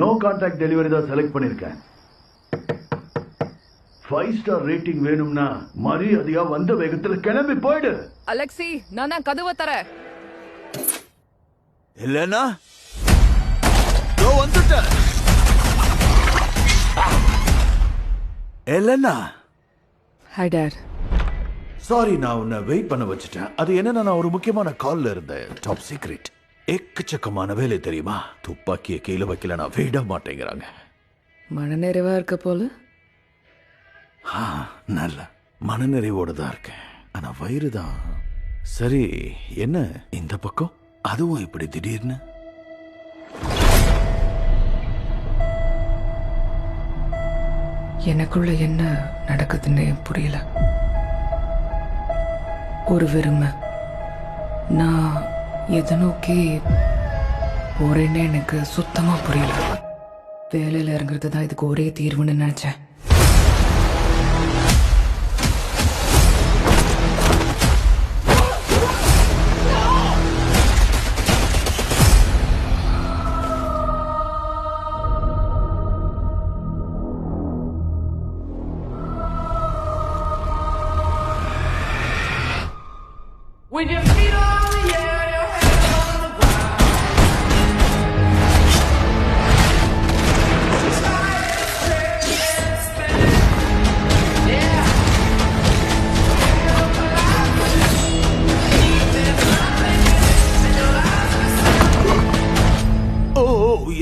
No contact delivery தான் select பண்ணிருக்கேன். Five star rating வேணும்னா மரியாதையா வந்த வேகத்துல கிளம்பி போயிடு. அலெக்சி நான் தான் கதவை தரேன். இல்லைன்னா இதோ வந்துட்டேன். இல்லைன்னா. ஹாய் டாட் சாரி நான் உன்னை வெயிட் பண்ண வச்சுட்டேன். அது என்னன்னா நான் ஒரு முக்கியமான கால்ல இருந்தேன். டாப் சீக்ரெட் எக்கச்சக்கமான வேலை தெரியுமா? துப்பாக்கியை கீழே வைக்கல நான் விட மாட்டேங்கிறாங்க. மனநிறைவா இருக்க போல? ஆ, நல்ல. மனநிறைவோட தான் இருக்கேன். ஆனா வயிறு தான். சரி என்ன? இந்த பக்கம்? அதுவும் இப்படி திடீர்னு? எனக்குள்ள என்ன நடக்குதுன்னு புரியல. ஒரு வெறுமை. நான் எதை நோக்கி போறேன்னு எனக்கு சுத்தமா புரியல. வேலையில இறங்குறது தான் இதுக்கு ஒரே தீர்வுன்னு நினைச்சேன். When your feet are on the air,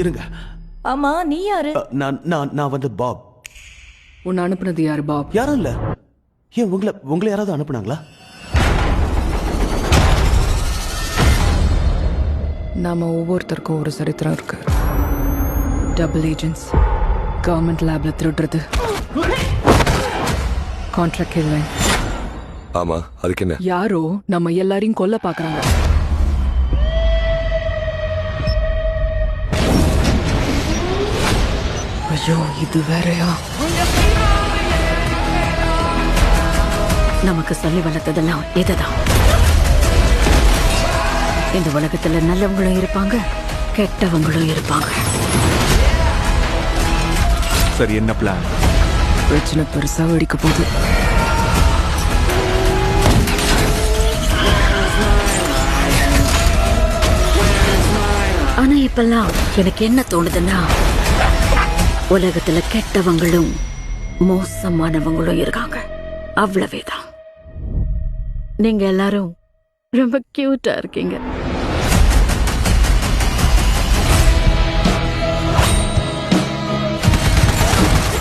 இருங்க. ஆமா நீ யாரு? நான் நான் நான் வந்து பாப். உன்னை அனுப்புனது யாரு பாப்? யாரும் இல்ல ஏன் உங்களை உங்களை யாராவது அனுப்புனாங்களா? நாம ஒவ்வொருத்தருக்கும் ஒரு சரித்திரம் இருக்கு. டபுள் ஏஜென்ட்ஸ் கவர்மெண்ட் லேப்ல திருடுறது. கான்ட்ராக்ட் இல்லை ஆமா அதுக்கு என்ன? யாரோ நம்ம எல்லாரையும் கொல்ல பாக்குறாங்க. ஐயோ இது வேறயா நமக்கு சொல்லி வளர்த்ததெல்லாம் இதுதான். இந்த உலகத்துல நல்லவங்களும் இருப்பாங்க கெட்டவங்களும் இருப்பாங்க. சரி என்ன பிளான் பிரச்சனை பெருசா வெடிக்க போகுது. ஆனா இப்பெல்லாம் எனக்கு என்ன தோணுதுன்னா உலகத்துல கெட்டவங்களும் மோசமானவங்களும் இருக்காங்க. அவ்வளவேதான் நீங்க எல்லாரும் ரொம்ப கியூட்டா இருக்கீங்க.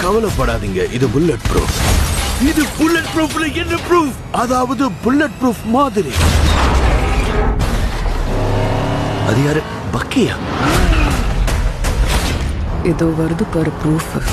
கவலைப்படாதீங்க இது புல்லட் ப்ரூஃப் இது புல்லட் ப்ரூஃப்ல என்ன ப்ரூஃப் அதாவது புல்லட் ப்ரூஃப் மாதிரி. அது யாரு? பக்கியா? и долго рду пар пруфов.